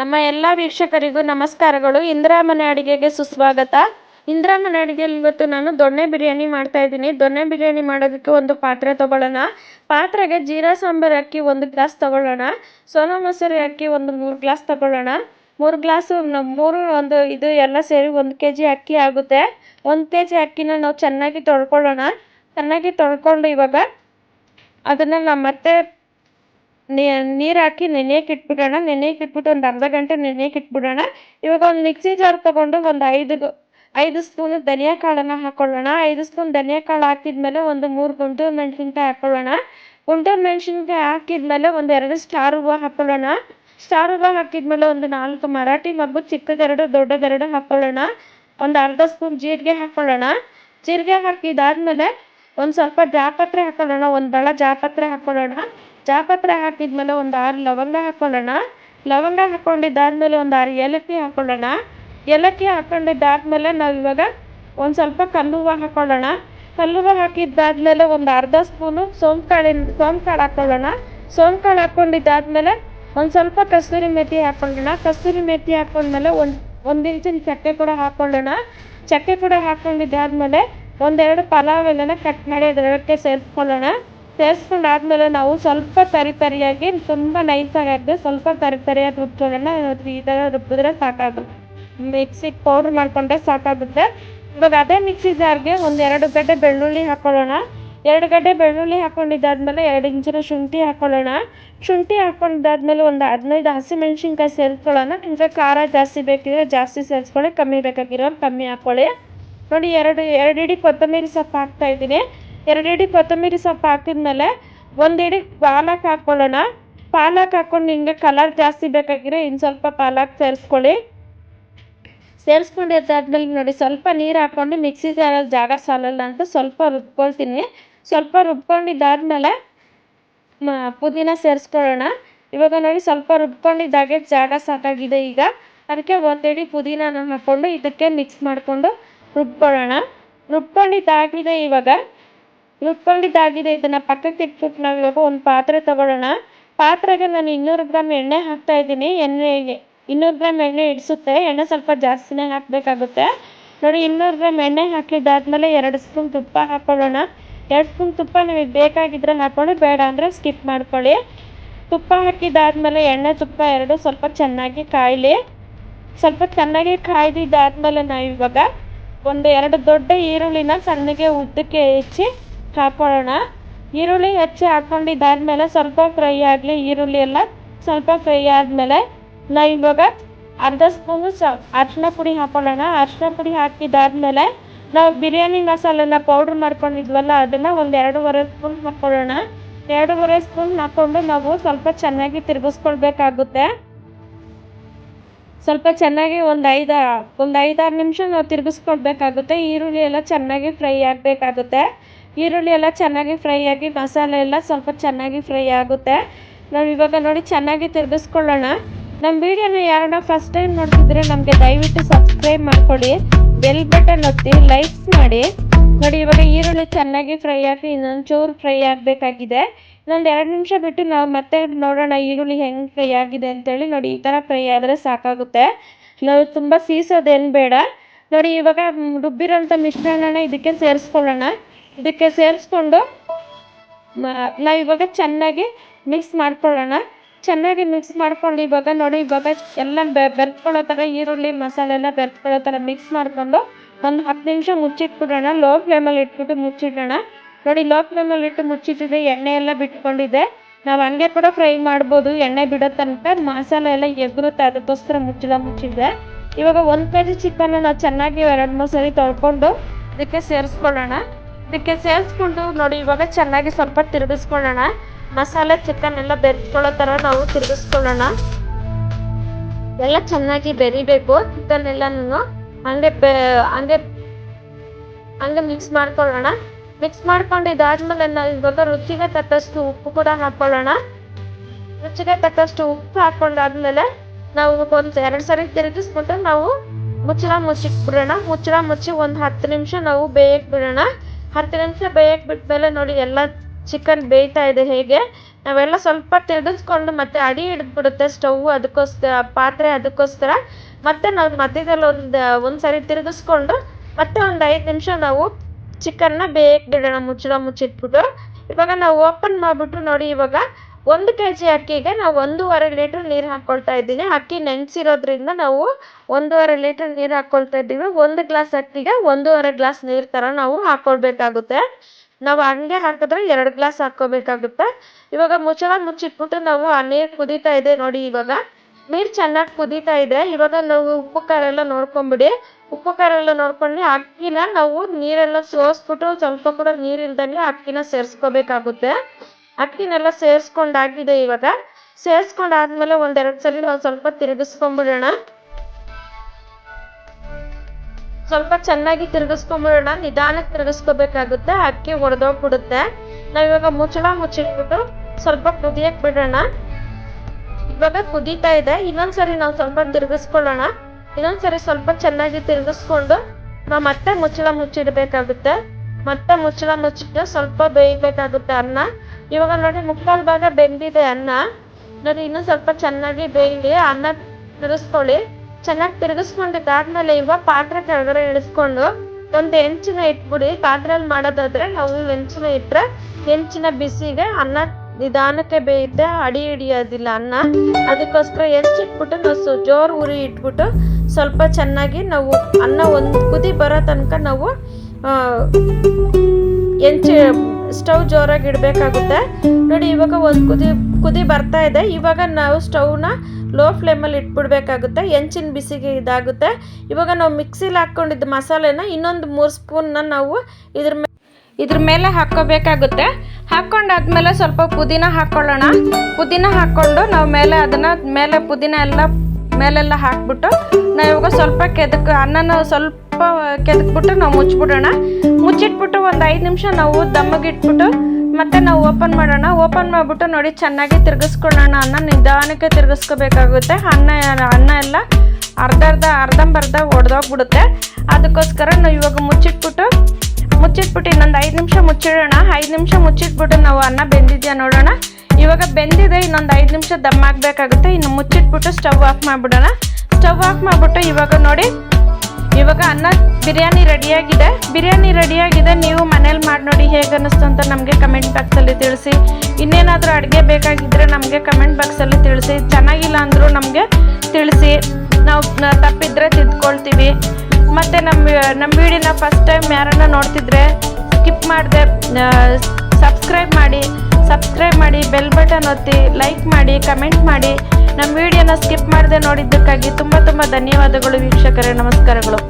ನಮ್ಮ ಎಲ್ಲ ವೀಕ್ಷಕರಿಗೂ ನಮಸ್ಕಾರಗಳು. ಇಂದಿರಾ ಮನೆ ಅಡಿಗೆಗೆ ಸುಸ್ವಾಗತ. ಇಂದಿರಾ ಮನೆ ಅಡುಗೆಯಲ್ಲಿ ಇವತ್ತು ನಾನು ದೊಣ್ಣೆ ಬಿರಿಯಾನಿ ಮಾಡ್ತಾ ಇದ್ದೀನಿ. ದೊಣ್ಣೆ ಬಿರಿಯಾನಿ ಮಾಡೋದಕ್ಕೆ ಒಂದು ಪಾತ್ರೆ ತಗೊಳ್ಳೋಣ. ಪಾತ್ರೆಗೆ ಜೀರಾ ಸಾಂಬಾರು ಅಕ್ಕಿ ಒಂದು ಗ್ಲಾಸ್ ತಗೊಳ್ಳೋಣ. ಸೋನಾ ಮಸೂರಿ ಅಕ್ಕಿ ಒಂದು ಮೂರು ಗ್ಲಾಸ್ ತಗೊಳ್ಳೋಣ. ಮೂರು ಗ್ಲಾಸು ಮೂರು ಒಂದು ಇದು ಎಲ್ಲ ಸೇರಿ ಒಂದು ಕೆ ಜಿ ಅಕ್ಕಿ ಆಗುತ್ತೆ. ಒಂದು ಕೆ ಜಿ ಅಕ್ಕಿನ ನಾವು ಚೆನ್ನಾಗಿ ತೊಳ್ಕೊಳ್ಳೋಣ. ಚೆನ್ನಾಗಿ ತೊಳ್ಕೊಂಡು ಇವಾಗ ಅದನ್ನು ನಾವು ಮತ್ತೆ ನೀರು ಹಾಕಿ ನೆನೆಯಕ್ಕೆ ಇಟ್ಬಿಡೋಣ ನೆನೆಯಕ್ಕೆ ಇಟ್ಬಿಟ್ಟು ಒಂದು ಅರ್ಧ ಗಂಟೆ ನೆನೆಯಕ್ಕೆ ಇಟ್ಬಿಡೋಣ. ಇವಾಗ ಒಂದು ಮಿಕ್ಸಿ ಜಾರ್ ತಗೊಂಡು ಒಂದು ಐದು ಐದು ಸ್ಪೂನು ಧನಿಯಾ ಕಾಳನ್ನು ಹಾಕೊಳ್ಳೋಣ. ಐದು ಸ್ಪೂನ್ ಧನಿಯಾ ಕಾಳು ಹಾಕಿದ್ಮೇಲೆ ಒಂದು ಮೂರು ಗುಂಟೂರು ಮೆಣಸಿನ್ಕಾಯಿ ಹಾಕೊಳ್ಳೋಣ. ಗುಂಟೂರು ಮೆಣಸಿನ್ಕಾಯಿ ಹಾಕಿದ್ಮೇಲೆ ಒಂದು ಎರಡು ಸ್ಟಾರ್ ಹೂವು ಹಾಕೊಳ್ಳೋಣ. ಸ್ಟಾರ್ ಹೂವು ಹಾಕಿದ್ಮೇಲೆ ಒಂದು ನಾಲ್ಕು ಮರಾಠಿ ಮಬ್ಬು, ಚಿಕ್ಕದೆರಡು, ದೊಡ್ಡದೆರಡು ಹಾಕೊಳ್ಳೋಣ. ಒಂದು ಅರ್ಧ ಸ್ಪೂನ್ ಜೀರಿಗೆ ಹಾಕೊಳ್ಳೋಣ. ಜೀರಿಗೆ ಹಾಕಿದಾದ್ಮೇಲೆ ಒಂದು ಸ್ವಲ್ಪ ಜಾಪತ್ರೆ ಹಾಕೊಳ್ಳೋಣ. ಒಂದು ದಳ ಜಾಪತ್ರೆ ಹಾಕೊಳ್ಳೋಣ. ಜಾಪತ್ರೆ ಹಾಕಿದ್ಮೇಲೆ ಒಂದು ಆರು ಲವಂಗ ಹಾಕೊಳ್ಳೋಣ. ಲವಂಗ ಹಾಕ್ಕೊಂಡಿದ್ದಾದ್ಮೇಲೆ ಒಂದು ಆರು ಏಲಕ್ಕಿ ಹಾಕೊಳ್ಳೋಣ. ಏಲಕ್ಕಿ ಹಾಕ್ಕೊಂಡಿದ್ದಾದ್ಮೇಲೆ ನಾವು ಇವಾಗ ಒಂದು ಸ್ವಲ್ಪ ಕಲ್ಲು ಹೂವು ಹಾಕೊಳ್ಳೋಣ. ಕಲ್ಲು ಹೂವು ಹಾಕಿದ್ದಾದ್ಮೇಲೆ ಒಂದು ಅರ್ಧ ಸ್ಪೂನು ಸೋಂಪು ಕಾಳಿನ ಸೋಂಪು ಕಾಳು ಹಾಕೊಳ್ಳೋಣ. ಸೋಂಪು ಕಾಳು ಹಾಕ್ಕೊಂಡಿದ್ದಾದ್ಮೇಲೆ ಒಂದು ಸ್ವಲ್ಪ ಕಸ್ತೂರಿ ಹಾಕೊಳ್ಳೋಣ. ಕಸ್ತೂರಿ ಮೆಥಿ ಹಾಕೊಂಡ್ಮೇಲೆ ಒಂದು ಒಂದು ಇಂಚಿನ ಚಕ್ಕೆ ಕೂಡ ಹಾಕೊಳ್ಳೋಣ. ಚಕ್ಕೆ ಕೂಡ ಹಾಕ್ಕೊಂಡಿದ್ದಾದ್ಮೇಲೆ ಒಂದೆರಡು ಪಲಾವ್ ಎಲೆನ ಕಟ್ ಮಾಡಿ ಅದರೊಳಕ್ಕೆ ಸೇರಿಸ್ಕೊಳ್ಳೋಣ. ಸೇರಿಸ್ಕೊಂಡಾದ್ಮೇಲೆ ನಾವು ಸ್ವಲ್ಪ ತರಿ ತರಿಯಾಗಿ ತುಂಬ ನೈಸಾಗಿ ಆಗದೆ ಸ್ವಲ್ಪ ತರಿ ತರಿಯಾಗಿ ರುಬ್ಕೊಳ್ಳೋಣ ಈ ಥರ ರುಬ್ಬಿದ್ರೆ ಸಾಕಾಗುತ್ತೆ ಮಿಕ್ಸಿಗೆ ಪೌಡ್ರ್ ಮಾಡಿಕೊಂಡ್ರೆ ಸಾಕಾಗುತ್ತೆ. ಇವಾಗ ಅದೇ ಮಿಕ್ಸಿ ಜಾರ್ಗೆ ಒಂದು ಎರಡು ಗಡ್ಡೆ ಬೆಳ್ಳುಳ್ಳಿ ಹಾಕ್ಕೊಳ್ಳೋಣ ಎರಡು ಗಡ್ಡೆ ಬೆಳ್ಳುಳ್ಳಿ ಹಾಕ್ಕೊಂಡಿದ್ದಾದ್ಮೇಲೆ ಎರಡು ಇಂಚಿನ ಶುಂಠಿ ಹಾಕ್ಕೊಳ್ಳೋಣ ಶುಂಠಿ ಹಾಕ್ಕೊಂಡಿದ್ದಾದ್ಮೇಲೆ ಒಂದು ಹದಿನೈದು ಹಸಿಮೆಣ್ಸಿನ್ಕಾಯಿ ಸೇರಿಸ್ಕೊಳ್ಳೋಣ ನಿಮಗೆ ಖಾರ ಜಾಸ್ತಿ ಬೇಕಿದ್ರೆ ಜಾಸ್ತಿ ಸೇರಿಸ್ಕೊಳ್ಳಿ, ಕಮ್ಮಿ ಬೇಕಾಗಿರೋರು ಕಮ್ಮಿ ಹಾಕ್ಕೊಳ್ಳಿ ನೋಡಿ ಎರಡು ಎರಡು ಇಡೀ ಕೊತ್ತಂಬರಿ ಸೊಪ್ಪು ಹಾಕ್ತಾ ಇದ್ದೀನಿ ಎರಡು ಕೊತ್ತಂಬರಿ ಸೊಪ್ಪು ಹಾಕಿದ್ಮೇಲೆ ಒಂದೆಡಿ ಪಾಲಕ್ ಹಾಕ್ಕೊಳ್ಳೋಣ ಪಾಲಕ್ ಹಾಕ್ಕೊಂಡು ನಿಮಗೆ ಕಲರ್ ಜಾಸ್ತಿ ಬೇಕಾಗಿರೋ ಇನ್ನು ಸ್ವಲ್ಪ ಪಾಲಕ್ ಸೇರಿಸ್ಕೊಳ್ಳಿ. ಸೇರಿಸ್ಕೊಂಡಿದ್ದಾದ್ಮೇಲೆ ನೋಡಿ ಸ್ವಲ್ಪ ನೀರು ಹಾಕ್ಕೊಂಡು ಮಿಕ್ಸಿ ಜಾರಲ್ಲಿ ಜಾಗ ಸಾಲಲ್ಲ ಅಂತ ಸ್ವಲ್ಪ ರುಬ್ಕೊಳ್ತೀನಿ. ಸ್ವಲ್ಪ ರುಬ್ಕೊಂಡಿದ್ದಾದ್ಮೇಲೆ ಪುದೀನ ಸೇರಿಸ್ಕೊಳ್ಳೋಣ. ಇವಾಗ ನೋಡಿ ಸ್ವಲ್ಪ ರುಬ್ಕೊಂಡಿದ್ದಾಗೆ ಜಾಗ ಸಾಕಾಗಿದೆ ಈಗ. ಅದಕ್ಕೆ ಒಂದೇಡಿ ಪುದೀನ ಹಾಕ್ಕೊಂಡು ಇದಕ್ಕೆ ಮಿಕ್ಸ್ ಮಾಡಿಕೊಂಡು ರುಬ್ಕೊಳ್ಳೋಣ. ರುಬ್ಕೊಂಡಿದ್ದಾಗಿದೆ ಇವಾಗ. ರುಬ್ಕೊಂಡಿದ್ದಾಗಿದೆ ಇದನ್ನ ಪಕ್ಕಕ್ಕೆ ಇಟ್ಬಿಟ್ಟು ನಾವು ಇವಾಗ ಒಂದು ಪಾತ್ರೆ ತಗೊಳ್ಳೋಣ. ಪಾತ್ರೆಗೆ ನಾನು ಇನ್ನೂರು ಗ್ರಾಮ್ ಎಣ್ಣೆ ಹಾಕ್ತಾ ಇದ್ದೀನಿ. ಎಣ್ಣೆಗೆ ಇನ್ನೂರು ಗ್ರಾಮ್ ಎಣ್ಣೆ ಹಿಡಿಸುತ್ತೆ. ಎಣ್ಣೆ ಸ್ವಲ್ಪ ಜಾಸ್ತಿನೇ ಹಾಕಬೇಕಾಗುತ್ತೆ. ನೋಡಿ, ಇನ್ನೂರು ಗ್ರಾಮ್ ಎಣ್ಣೆ ಹಾಕಿದ್ದಾದ್ಮೇಲೆ ಎರಡು ಸ್ಪೂನ್ ತುಪ್ಪ ಹಾಕ್ಕೊಳ್ಳೋಣ ಎರಡು ಸ್ಪೂನ್ ತುಪ್ಪ ನಿಮಗೆ ಬೇಕಾಗಿದ್ದರೆ ಹಾಕ್ಕೊಳ್ಳಿ ಬೇಡ ಅಂದರೆ ಸ್ಕಿಪ್ ಮಾಡ್ಕೊಳ್ಳಿ. ತುಪ್ಪ ಹಾಕಿದ್ದಾದ್ಮೇಲೆ ಎಣ್ಣೆ ತುಪ್ಪ ಎರಡು ಸ್ವಲ್ಪ ಚೆನ್ನಾಗಿ ಕಾಯಲಿ. ಸ್ವಲ್ಪ ಚೆನ್ನಾಗಿ ಕಾಯ್ದಿದ್ದಾದ್ಮೇಲೆ ನಾವು ಇವಾಗ ಒಂದು ಎರಡು ದೊಡ್ಡ ಈರುಳ್ಳಿನ ಸಣ್ಣಗೆ ಉದ್ದಕ್ಕೆ ಹೆಚ್ಚಿ ಹಾಕ್ಕೊಳ್ಳೋಣ ಈರುಳ್ಳಿ ಹೆಚ್ಚಿ ಹಾಕ್ಕೊಂಡಿದ್ದಾದ್ಮೇಲೆ ಸ್ವಲ್ಪ ಫ್ರೈ ಆಗಲಿ, ಈರುಳ್ಳಿ ಎಲ್ಲ ಸ್ವಲ್ಪ ಫ್ರೈ ಆದಮೇಲೆ ನಾವು ಇವಾಗ ಅರ್ಧ ಸ್ಪೂನು ಸ ಅರಿಶಿನ ಪುಡಿ ಹಾಕ್ಕೊಳ್ಳೋಣ ಅರಿಶಿನ ಪುಡಿ ಹಾಕಿದ್ದಾದ್ಮೇಲೆ ನಾವು ಬಿರಿಯಾನಿ ಮಸಾಲೆನ ಪೌಡ್ರ್ ಮಾಡ್ಕೊಂಡಿದ್ವಲ್ಲ, ಅದನ್ನು ಒಂದು ಎರಡೂವರೆ ಸ್ಪೂನ್ ಹಾಕ್ಕೊಳ್ಳೋಣ ಎರಡೂವರೆ ಸ್ಪೂನ್ ಹಾಕ್ಕೊಂಡು ನಾವು ಸ್ವಲ್ಪ ಚೆನ್ನಾಗಿ ತಿರುಗಿಸ್ಕೊಳ್ಬೇಕಾಗುತ್ತೆ. ಸ್ವಲ್ಪ ಚೆನ್ನಾಗಿ ಒಂದು ಐದು, ಒಂದು ಐದಾರು ನಿಮಿಷ ನಾವು ತಿರುಗಿಸ್ಕೊಳ್ಬೇಕಾಗುತ್ತೆ. ಈರುಳ್ಳಿ ಎಲ್ಲ ಚೆನ್ನಾಗಿ ಫ್ರೈ ಆಗಬೇಕಾಗುತ್ತೆ. ಈರುಳ್ಳಿ ಎಲ್ಲ ಚೆನ್ನಾಗಿ ಫ್ರೈ ಆಗಿ ಮಸಾಲೆ ಎಲ್ಲ ಸ್ವಲ್ಪ ಚೆನ್ನಾಗಿ ಫ್ರೈ ಆಗುತ್ತೆ. ನಾವು ಇವಾಗ ನೋಡಿ ಚೆನ್ನಾಗಿ ತಿರುಗಿಸ್ಕೊಳ್ಳೋಣ. ನಮ್ಮ ವಿಡಿಯೋನ ಯಾರನ್ನ ಫಸ್ಟ್ ಟೈಮ್ ನೋಡ್ತಿದ್ರೆ ನಮಗೆ ದಯವಿಟ್ಟು ಸಬ್ಸ್ಕ್ರೈಬ್ ಮಾಡ್ಕೊಳ್ಳಿ ಬೆಲ್ ಬಟನ್ ಒತ್ತಿ ಲೈಕ್ಸ್ ಮಾಡಿ. ನೋಡಿ ಇವಾಗ ಈರುಳ್ಳಿ ಚೆನ್ನಾಗಿ ಫ್ರೈ ಆಗಿ ಇನ್ನೊಂದು ಚೂರು ಫ್ರೈ ಆಗಬೇಕಾಗಿದೆ. ಇನ್ನೊಂದು ಎರಡು ನಿಮಿಷ ಬಿಟ್ಟು ನಾವು ಮತ್ತೆ ನೋಡೋಣ ಈರುಳ್ಳಿ ಹೆಂಗೆ ಫ್ರೈ ಆಗಿದೆ ಅಂತೇಳಿ. ನೋಡಿ ಈ ಥರ ಫ್ರೈ ಆದರೆ ಸಾಕಾಗುತ್ತೆ. ನಾವು ತುಂಬ ಸೀಸೋದೇನು ಬೇಡ. ನೋಡಿ ಇವಾಗ ರುಬ್ಬಿರೋಂಥ ಮಿಶ್ರಣನ ಇದಕ್ಕೆ ಸೇರಿಸ್ಕೊಳ್ಳೋಣ. ಇದಕ್ಕೆ ಸೇರಿಸ್ಕೊಂಡು ನಾವು ಇವಾಗ ಚೆನ್ನಾಗಿ ಮಿಕ್ಸ್ ಮಾಡ್ಕೊಳ್ಳೋಣ. ಚೆನ್ನಾಗಿ ಮಿಕ್ಸ್ ಮಾಡ್ಕೊಂಡು ಇವಾಗ ನೋಡಿ, ಇವಾಗ ಎಲ್ಲ ಬೆರ್ತ್ಕೊಳ್ಳೋ ಥರ ಈರುಳ್ಳಿ, ಮಸಾಲೆ ಎಲ್ಲ ಬೆರ್ತ್ಕೊಳ್ಳೋ ಥರ ಮಿಕ್ಸ್ ಮಾಡಿಕೊಂಡು ಒಂದು ಹತ್ತು ನಿಮಿಷ ಮುಚ್ಚಿಟ್ಬಿಡೋಣ. ಲೋ ಫ್ಲೇಮಲ್ಲಿ ಇಟ್ಬಿಟ್ಟು ಮುಚ್ಚಿಡೋಣ. ನೋಡಿ, ಲೋ ಫ್ಲೇಮಲ್ಲಿ ಇಟ್ಟು ಮುಚ್ಚಿಟ್ಟಿದೆ ಎಣ್ಣೆ ಎಲ್ಲ ಬಿಟ್ಕೊಂಡಿದೆ. ನಾವು ಹಂಗೆ ಕೂಡ ಫ್ರೈ ಮಾಡ್ಬೋದು. ಎಣ್ಣೆ ಬಿಡೋ ತನಕ ಮಸಾಲೆ ಎಲ್ಲ ಎಗ್ರುತ್ತೆ, ಅದಕ್ಕೋಸ್ಕರ ಮುಚ್ಚಿದ, ಮುಚ್ಚಿದೆ. ಇವಾಗ ಒಂದು ಕೆ ಜಿ ಚಿಕನ್ನ ನಾವು ಚೆನ್ನಾಗಿ ಎರಡು ಮೂರು ಸರಿ ತೊಳ್ಕೊಂಡು ಇದಕ್ಕೆ ಸೇರಿಸ್ಕೊಳ್ಳೋಣ. ಇದಕ್ಕೆ ಸೇರಿಸ್ಕೊಂಡು ನೋಡಿ, ಇವಾಗ ಚೆನ್ನಾಗಿ ಸ್ವಲ್ಪ ತಿರುಗಿಸ್ಕೊಳ್ಳೋಣ. ಮಸಾಲೆ ಚಿಕನ್ ಎಲ್ಲ ಬೆರೆಸ್ಕೊಳ್ಳೋ ಥರ ನಾವು ತಿರುಗಿಸ್ಕೊಳ್ಳೋಣ. ಎಲ್ಲ ಚೆನ್ನಾಗಿ ಬೆರಿಬೇಕು. ಚಿಕನ್ ಎಲ್ಲನೂ ಹಂಗೆ ಹಂಗೆ ಹಂಗೆ ಮಿಕ್ಸ್ ಮಾಡ್ಕೊಳ್ಳೋಣ. ಮಿಕ್ಸ್ ಮಾಡ್ಕೊಂಡು ಇದಾದ್ಮೇಲೆ ನಾವು ಇವಾಗ ರುಚಿಗೆ ತಕ್ಕಷ್ಟು ಉಪ್ಪು ಕೂಡ ಹಾಕ್ಕೊಳ್ಳೋಣ ರುಚಿಗೆ ತಕ್ಕಷ್ಟು ಉಪ್ಪು ಹಾಕೊಂಡಾದ್ಮೇಲೆ ನಾವು ಒಂದು ಎರಡು ಸರಿ ತಿರುಗಿಸ್ಬಿಟ್ಟು ನಾವು ಮುಚ್ಚಳ ಮುಚ್ಚಿಟ್ಬಿಡೋಣ. ಮುಚ್ಚಳ ಮುಚ್ಚಿ ಒಂದು ಹತ್ತು ನಿಮಿಷ ನಾವು ಬೇಯಕ್ಕೆ ಬಿಡೋಣ. ಹತ್ತು ನಿಮಿಷ ಬೇಯಕ್ಕೆ ಬಿಟ್ಮೇಲೆ ನೋಡಿ ಎಲ್ಲ ಚಿಕನ್ ಬೇಯ್ತಾ ಇದೆ ಹೇಗೆ. ನಾವೆಲ್ಲ ಸ್ವಲ್ಪ ತಿರುಗಿಸ್ಕೊಂಡು ಮತ್ತೆ ಅಡಿ ಹಿಡಿದ್ಬಿಡುತ್ತೆ ಸ್ಟವ್ ಅದಕ್ಕೋಸ್ಕರ, ಪಾತ್ರೆ ಅದಕ್ಕೋಸ್ಕರ. ಮತ್ತೆ ನಾವು ಮಧ್ಯದಲ್ಲಿ ಒಂದು ಒಂದು ಸರಿ ತಿರುಗಿಸ್ಕೊಂಡು ಮತ್ತೆ ಒಂದು ಐದು ನಿಮಿಷ ನಾವು ಚಿಕನ್ನ ಬೇಯಕ್ಕೆ ಬಿಡೋಣ, ಮುಚ್ಚಳ ಮುಚ್ಚಿಟ್ಬಿಟ್ಟು. ಇವಾಗ ನಾವು ಓಪನ್ ಮಾಡಿಬಿಟ್ಟು ನೋಡಿ ಇವಾಗ. ಒಂದು ಕೆ ಜಿ ಅಕ್ಕಿಗೆ ನಾವು ಒಂದೂವರೆ ಲೀಟ್ರ್ ನೀರು ಹಾಕ್ಕೊಳ್ತಾ ಇದ್ದೀನಿ ಅಕ್ಕಿ ನೆನೆಸಿರೋದ್ರಿಂದ ನಾವು ಒಂದೂವರೆ ಲೀಟ್ರ್ ನೀರು ಹಾಕ್ಕೊಳ್ತಾ ಇದ್ದೀವಿ. ಒಂದು ಗ್ಲಾಸ್ ಅಕ್ಕಿಗೆ ಒಂದೂವರೆ ಗ್ಲಾಸ್ ನೀರು ಥರ ನಾವು ಹಾಕ್ಕೊಳ್ಬೇಕಾಗುತ್ತೆ ನಾವು ಹಂಗೆ ಹಾಕಿದ್ರೆ ಎರಡು ಗ್ಲಾಸ್ ಹಾಕ್ಕೋಬೇಕಾಗುತ್ತೆ ಇವಾಗ ಮುಚ್ಚಳ ಮುಚ್ಚಿಟ್ಬಿಟ್ಟು ನಾವು ಆ ನೀರು ಕುದೀತಾ ಇದೆ ನೋಡಿ ಇವಾಗ. ನೀರು ಚೆನ್ನಾಗಿ ಕುದೀತಾ ಇದೆ. ಇವಾಗ ನಾವು ಉಪ್ಪು ಖಾರ ಎಲ್ಲ ನೋಡ್ಕೊಂಬಿಡಿ. ಉಪ್ಪು ಖಾರ ಎಲ್ಲ ನೋಡ್ಕೊಂಡು ಅಕ್ಕಿನ ನಾವು ನೀರೆಲ್ಲ ಸೋಸ್ಬಿಟ್ಟು ಸ್ವಲ್ಪ ಕೂಡ ನೀರು ಇಲ್ದಂಗೆ ಅಕ್ಕಿನ ಸೇರಿಸ್ಕೋಬೇಕಾಗುತ್ತೆ. ಅಕ್ಕಿನೆಲ್ಲ ಸೇರಿಸ್ಕೊಂಡಾಗಿದೆ ಇವಾಗ. ಸೇರಿಸ್ಕೊಂಡಾದ್ಮೇಲೆ ಒಂದೆರಡು ಸಲ ನಾವು ಸ್ವಲ್ಪ ತಿರುಗಿಸ್ಕೊಂಬಿಡೋಣ. ಸ್ವಲ್ಪ ಚೆನ್ನಾಗಿ ತಿರುಗಿಸ್ಕೊಂಬಿಡೋಣ. ನಿಧಾನಕ್ಕೆ ತಿರುಗಿಸ್ಕೋಬೇಕಾಗುತ್ತೆ. ಅಕ್ಕಿ ಒಡೆದೋಗ್ಬಿಡುತ್ತೆ ನಾವಿವಾಗ ಮುಚ್ಚಳ ಮುಚ್ಚಿಟ್ಬಿಟ್ಟು ಸ್ವಲ್ಪ ಕುದಿಯಕ್ ಬಿಡೋಣ. ಇವಾಗ ಕುದೀತಾ ಇದೆ. ಇನ್ನೊಂದ್ಸರಿ ನಾವು ಸ್ವಲ್ಪ ತಿರುಗಿಸ್ಕೊಳ್ಳೋಣ. ಇನ್ನೊಂದ್ಸರಿ ಸ್ವಲ್ಪ ಚೆನ್ನಾಗಿ ತಿರುಗಿಸ್ಕೊಂಡು ನಾವು ಮತ್ತೆ ಮುಚ್ಚಳ ಮುಚ್ಚಿಡ್ಬೇಕಾಗುತ್ತೆ. ಮತ್ತೆ ಮುಚ್ಚಳ ಮುಚ್ಚಿಟ್ಟು ಸ್ವಲ್ಪ ಬೇಯಬೇಕಾಗುತ್ತೆ ಅನ್ನ. ಇವಾಗ ನೋಡಿ ಮುಕ್ಕಾಲು ಭಾಗ ಬೆಂದಿದೆ ಅನ್ನ. ನೋಡಿ ಇನ್ನೂ ಸ್ವಲ್ಪ ಚೆನ್ನಾಗಿ ಬೇಯಲಿ, ಅನ್ನ ತಿರುಗಿಸ್ಕೊಳ್ಳಿ ಚೆನ್ನಾಗಿ ತಿರುಗಿಸ್ಕೊಂಡಿದ್ದಾದ್ಮೇಲೆ ಇವಾಗ ಪಾತ್ರೆ ಕೆಳಗಡೆ ಇಳಿಸ್ಕೊಂಡು ಒಂದು ಹೆಂಚಿನ ಇಟ್ಬಿಡಿ. ಪಾತ್ರೆಯಲ್ಲಿ ಮಾಡೋದಾದ್ರೆ ನಾವು ಹೆಂಚಿನ ಇಟ್ರೆ ಹೆಂಚಿನ ಬಿಸಿಗೆ ಅನ್ನ ನಿಧಾನಕ್ಕೆ ಬೇಯುತ್ತೆ ಅಡಿ ಹಿಡಿಯೋದಿಲ್ಲ ಅನ್ನ. ಅದಕ್ಕೋಸ್ಕರ ಹೆಂಚಿಟ್ಬಿಟ್ಟು ನಾವು ಜೋರು ಉರಿ ಇಟ್ಬಿಟ್ಟು ಸ್ವಲ್ಪ ಚೆನ್ನಾಗಿ ನಾವು ಅನ್ನ ಒಂದು ಕುದಿ ಬರೋ ತನಕ ನಾವು ಹೆಂಚು ಸ್ಟವ್ ಜೋರಾಗಿ ಇಡಬೇಕಾಗುತ್ತೆ. ನೋಡಿ, ಇವಾಗ ಒಂದು ಕುದಿ ಕುದಿ ಬರ್ತಾ ಇದೆ. ಇವಾಗ ನಾವು ಸ್ಟವ್ನ ಲೋ ಫ್ಲೇಮಲ್ಲಿ ಇಟ್ಬಿಡ್ಬೇಕಾಗುತ್ತೆ. ಹೆಂಚಿನ ಬಿಸಿಗೆ ಇದಾಗುತ್ತೆ. ಇವಾಗ ನಾವು ಮಿಕ್ಸಿಲಿ ಹಾಕ್ಕೊಂಡಿದ್ದ ಮಸಾಲೆನ ಇನ್ನೊಂದು ಮೂರು ಸ್ಪೂನ್ನ ನಾವು ಇದ್ರ ಮೇಲೆ ಇದ್ರ ಮೇಲೆ ಹಾಕ್ಕೋಬೇಕಾಗುತ್ತೆ. ಹಾಕ್ಕೊಂಡಾದ್ಮೇಲೆ ಸ್ವಲ್ಪ ಪುದೀನ ಹಾಕ್ಕೊಳ್ಳೋಣ ಪುದೀನ ಹಾಕ್ಕೊಂಡು ನಾವು ಮೇಲೆ ಅದನ್ನು, ಮೇಲೆ ಪುದೀನ ಎಲ್ಲ, ಮೇಲೆಲ್ಲ ಹಾಕ್ಬಿಟ್ಟು ನಾವು ಇವಾಗ ಸ್ವಲ್ಪ ಕೆದಕ್, ಅನ್ನನ ಸ್ವಲ್ಪ ಕೆದಕ್ಬಿಟ್ಟು ನಾವು ಮುಚ್ಚಿಬಿಡೋಣ. ಮುಚ್ಚಿಟ್ಬಿಟ್ಟು ಒಂದು ಐದು ನಿಮಿಷ ನಾವು ದಮ್ಮಗಿಟ್ಬಿಟ್ಟು ಮತ್ತೆ ನಾವು ಓಪನ್ ಮಾಡೋಣ. ಓಪನ್ ಮಾಡಿಬಿಟ್ಟು ನೋಡಿ ಚೆನ್ನಾಗಿ ತಿರ್ಗಿಸ್ಕೊಳ್ಳೋಣ. ಅನ್ನ ನಿಧಾನಕ್ಕೆ ತಿರ್ಗಿಸ್ಕೋಬೇಕಾಗುತ್ತೆ. ಅನ್ನ ಅನ್ನ ಎಲ್ಲ ಅರ್ಧ ಅರ್ಧ, ಅರ್ಧಂಬರ್ಧ ಒಡೆದೋಗ್ಬಿಡುತ್ತೆ. ಅದಕ್ಕೋಸ್ಕರ ನಾವು ಇವಾಗ ಮುಚ್ಚಿಟ್ಬಿಟ್ಟು ಮುಚ್ಚಿಟ್ಬಿಟ್ಟು ಇನ್ನೊಂದು ಐದು ನಿಮಿಷ ಮುಚ್ಚಿಡೋಣ. ಐದು ನಿಮಿಷ ಮುಚ್ಚಿಟ್ಬಿಟ್ಟು ನಾವು ಅನ್ನ ಬೆಂದಿದ್ಯಾ ನೋಡೋಣ. ಇವಾಗ ಬೆಂದಿದೆ, ಇನ್ನೊಂದು ಐದು ನಿಮಿಷ ದಮ್ ಆಗಬೇಕಾಗುತ್ತೆ. ಇನ್ನು ಮುಚ್ಚಿಟ್ಬಿಟ್ಟು ಸ್ಟವ್ ಆಫ್ ಮಾಡಿಬಿಡೋಣ. ಸ್ಟವ್ ಆಫ್ ಮಾಡಿಬಿಟ್ಟು ಇವಾಗ ನೋಡಿ ಇವಾಗ ಅನ್ನ ಬಿರಿಯಾನಿ ರೆಡಿಯಾಗಿದೆ. ಬಿರಿಯಾನಿ ರೆಡಿಯಾಗಿದೆ. ನೀವು ಮನೇಲಿ ಮಾಡಿ ನೋಡಿ ಹೇಗೆ ಅನ್ನಿಸ್ತು ಅಂತ ನಮಗೆ ಕಮೆಂಟ್ ಬಾಕ್ಸಲ್ಲಿ ತಿಳಿಸಿ. ಇನ್ನೇನಾದರೂ ಅಡುಗೆ ಬೇಕಾಗಿದ್ದರೆ ನಮಗೆ ಕಮೆಂಟ್ ಬಾಕ್ಸಲ್ಲಿ ತಿಳಿಸಿ. ಚೆನ್ನಾಗಿಲ್ಲ ಅಂದರೂ ನಮಗೆ ತಿಳಿಸಿ. ನಾವು ತಪ್ಪಿದ್ರೆ ತಿದ್ಕೊಳ್ತೀವಿ. ಮತ್ತು ನಮ್ಮ ನಮ್ಮ ವಿಡಿಯೋನ ಫಸ್ಟ್ ಟೈಮ್ ಯಾರನ್ನ ನೋಡ್ತಿದ್ರೆ ಸ್ಕಿಪ್ ಮಾಡದೆ ಸಬ್ಸ್ಕ್ರೈಬ್ ಮಾಡಿ ಸಬ್ಸ್ಕ್ರೈಬ್ ಮಾಡಿ ಬೆಲ್ ಬಟನ್ ಒತ್ತಿ ಲೈಕ್ ಮಾಡಿ ಕಮೆಂಟ್ ಮಾಡಿ. ನಮ್ಮ ವಿಡಿಯೋನ ಸ್ಕಿಪ್ ಮಾಡದೆ ನೋಡಿದ್ದಕ್ಕಾಗಿ ತುಂಬ ತುಂಬ ಧನ್ಯವಾದಗಳು ವೀಕ್ಷಕರೇ, ನಮಸ್ಕಾರಗಳು.